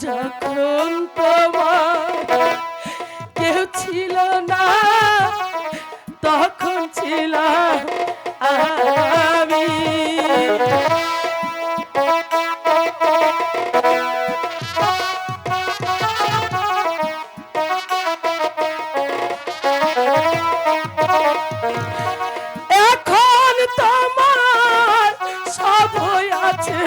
যখন তোমার কেউ ছিল না তখন ছিল আমি। এখন তোমার সব আছে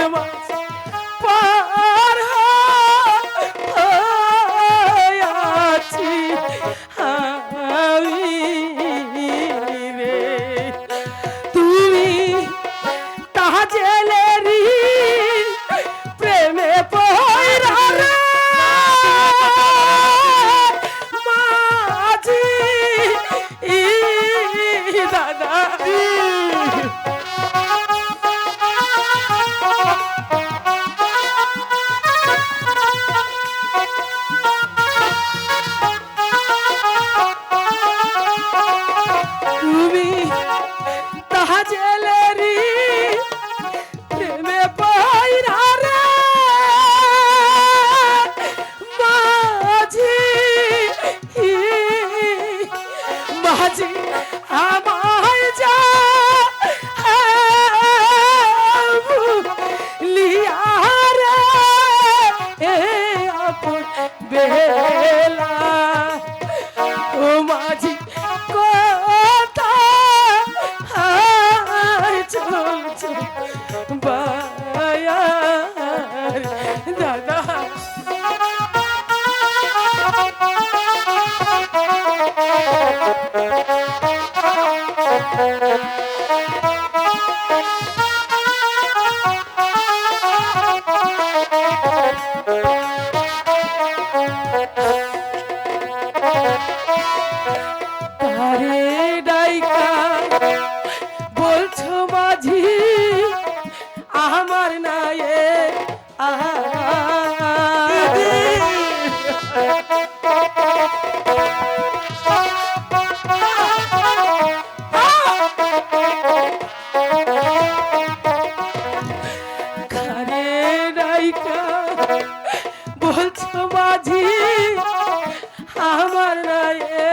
কাজে আমায় যা লিয়ারে আপন বেলা। আমার নায়ে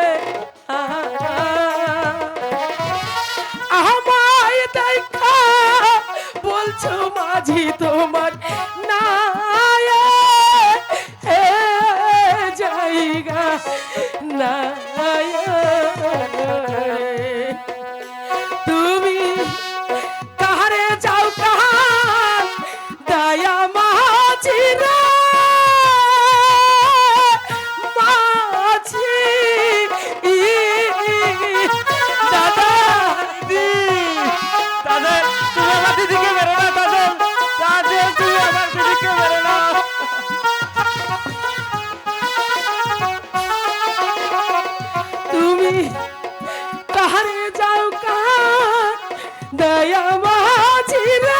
দয়া মাঝিরা।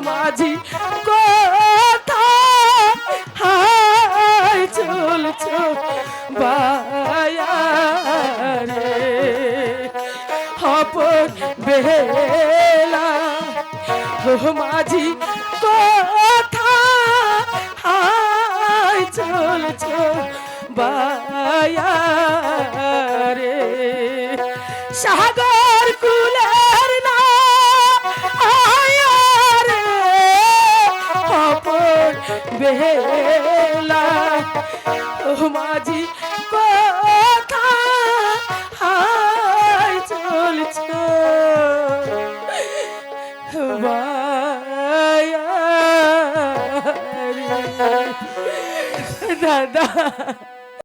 মাঝি কথা হাই চলছ বায়ারে হপর বেলা মাঝি কথা হাই চলছ বায়ারে সাগর কুলের বেলা ও মাঝি কথা হাই চলছ। দাদা।